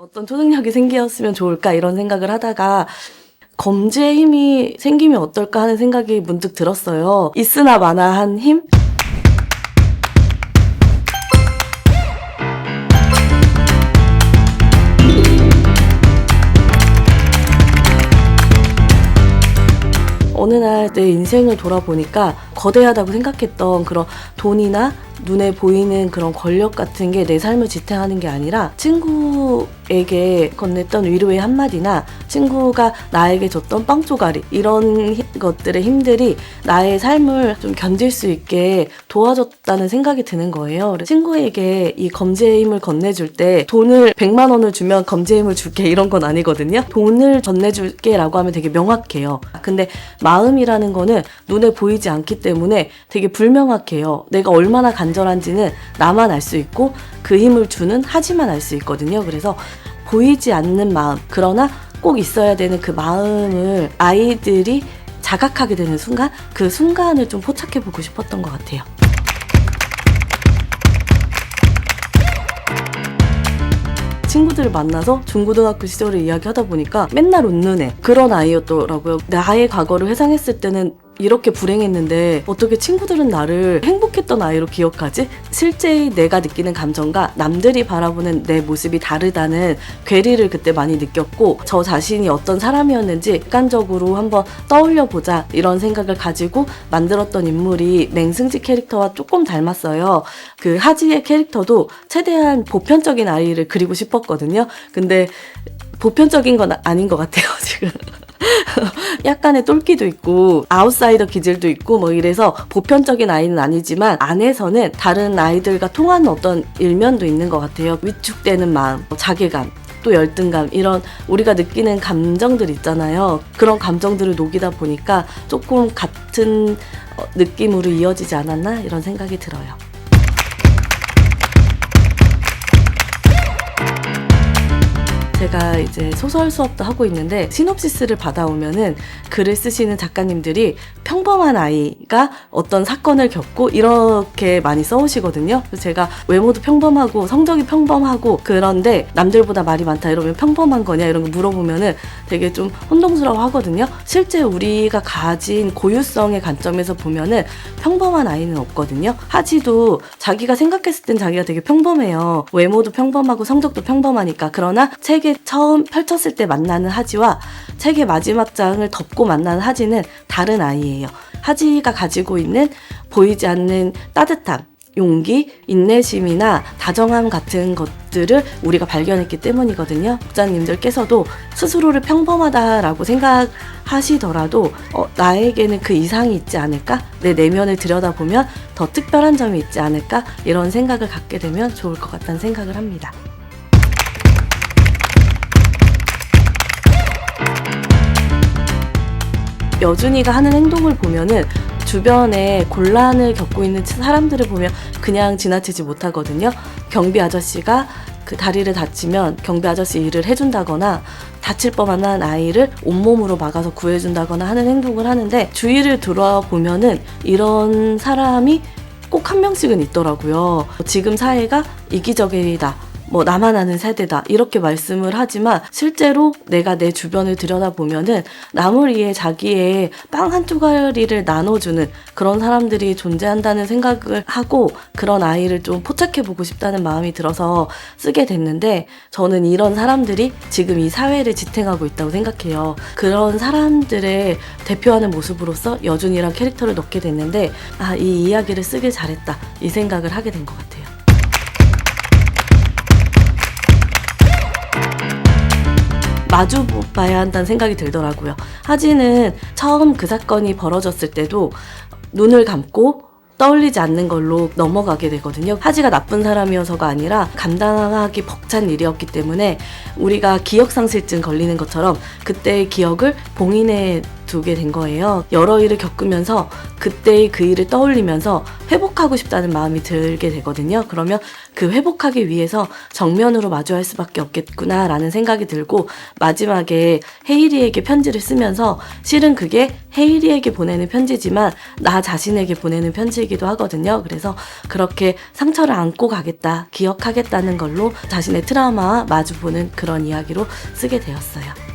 어떤 초능력이 생겼으면 좋을까 이런 생각을 하다가 검지의 힘이 생기면 어떨까 하는 생각이 문득 들었어요. 있으나 마나한 힘? 어느 날 내 인생을 돌아보니까 거대하다고 생각했던 그런 돈이나 눈에 보이는 그런 권력 같은 게 내 삶을 지탱하는 게 아니라 친구 에게 건넸던 위로의 한마디나 친구가 나에게 줬던 빵 조가리 이런 히- 것들의 힘들이 나의 삶을 좀 견딜 수 있게 도와줬다는 생각이 드는 거예요. 친구에게 이 검지의 힘을 건네줄 때 돈을 100만 원을 주면 검지의 힘을 줄게 이런 건 아니거든요. 돈을 건네줄게라고 하면 되게 명확해요. 근데 마음이라는 거는 눈에 보이지 않기 때문에 되게 불명확해요. 내가 얼마나 간절한지는 나만 알 수 있고 그 힘을 주는 하지만 알 수 있거든요. 그래서 보이지 않는 마음, 그러나 꼭 있어야 되는 그 마음을 아이들이 자각하게 되는 순간, 그 순간을 좀 포착해 보고 싶었던 것 같아요. 친구들을 만나서 중고등학교 시절을 이야기하다 보니까 맨날 웃는 애 그런 아이였더라고요. 나의 과거를 회상했을 때는 이렇게 불행했는데 어떻게 친구들은 나를 행복했던 아이로 기억하지? 실제 내가 느끼는 감정과 남들이 바라보는 내 모습이 다르다는 괴리를 그때 많이 느꼈고 저 자신이 어떤 사람이었는지 객관적으로 한번 떠올려 보자 이런 생각을 가지고 만들었던 인물이 맹승지 캐릭터와 조금 닮았어요. 그 하지의 캐릭터도 최대한 보편적인 아이를 그리고 싶었거든요. 근데 보편적인 건 아닌 것 같아요, 지금. 약간의 똘끼도 있고 아웃사이더 기질도 있고 뭐 이래서 보편적인 아이는 아니지만 안에서는 다른 아이들과 통하는 어떤 일면도 있는 것 같아요. 위축되는 마음, 자괴감. 또 열등감 이런 우리가 느끼는 감정들 있잖아요. 그런 감정들을 녹이다 보니까 조금 같은 어, 느낌으로 이어지지 않았나 이런 생각이 들어요. 제가 이제 소설 수업도 하고 있는데 시놉시스를 받아오면은 글을 쓰시는 작가님들이 평범한 아이가 어떤 사건을 겪고 이렇게 많이 써오시거든요. 그래서 제가 외모도 평범하고 성적이 평범하고 그런데 남들보다 말이 많다 이러면 평범한 거냐 이런 거 물어보면은 되게 좀 혼동스러워 하거든요. 실제 우리가 가진 고유성의 관점에서 보면은 평범한 아이는 없거든요. 하지도 자기가 생각했을 땐 자기가 되게 평범해요. 외모도 평범하고 성적도 평범하니까. 그러나 책에 처음 펼쳤을 때 만나는 하지와 책의 마지막 장을 덮고 만나는 하지는 다른 아이예요. 하지가 가지고 있는 보이지 않는 따뜻함, 용기, 인내심이나 다정함 같은 것들을 우리가 발견했기 때문이거든요. 독자님들께서도 스스로를 평범하다라고 생각하시더라도 어, 나에게는 그 이상이 있지 않을까? 내 내면을 들여다보면 더 특별한 점이 있지 않을까? 이런 생각을 갖게 되면 좋을 것 같다는 생각을 합니다. 여준이가 하는 행동을 보면은 주변에 곤란을 겪고 있는 사람들을 보면 그냥 지나치지 못하거든요. 경비 아저씨가 그 다리를 다치면 경비 아저씨 일을 해준다거나 다칠 뻔한 아이를 온몸으로 막아서 구해준다거나 하는 행동을 하는데 주위를 돌아보면은 이런 사람이 꼭 한 명씩은 있더라고요. 지금 사회가 이기적이다. 뭐 나만 아는 세대다 이렇게 말씀을 하지만 실제로 내가 내 주변을 들여다보면은 남을 위해 자기의 빵한 쪼가리를 나눠주는 그런 사람들이 존재한다는 생각을 하고 그런 아이를 좀 포착해 보고 싶다는 마음이 들어서 쓰게 됐는데 저는 이런 사람들이 지금 이 사회를 지탱하고 있다고 생각해요. 그런 사람들의 대표하는 모습으로서 여준이란 캐릭터를 넣게 됐는데 아 이 이야기를 쓰길 잘했다 이 생각을 하게 된 것 같아요. 마주 봐야 한다는 생각이 들더라고요. 하지는 처음 그 사건이 벌어졌을 때도 눈을 감고 떠올리지 않는 걸로 넘어가게 되거든요. 하지가 나쁜 사람이어서가 아니라 감당하기 벅찬 일이었기 때문에 우리가 기억상실증 걸리는 것처럼 그때의 기억을 봉인해 두게 된 거예요. 여러 일을 겪으면서 그때의 그 일을 떠올리면서 회복하고 싶다는 마음이 들게 되거든요. 그러면 그 회복하기 위해서 정면으로 마주할 수밖에 없겠구나라는 생각이 들고 마지막에 헤이리에게 편지를 쓰면서 실은 그게 헤이리에게 보내는 편지지만 나 자신에게 보내는 편지이기도 하거든요. 그래서 그렇게 상처를 안고 가겠다, 기억하겠다는 걸로 자신의 트라우마와 마주보는 그런 이야기로 쓰게 되었어요.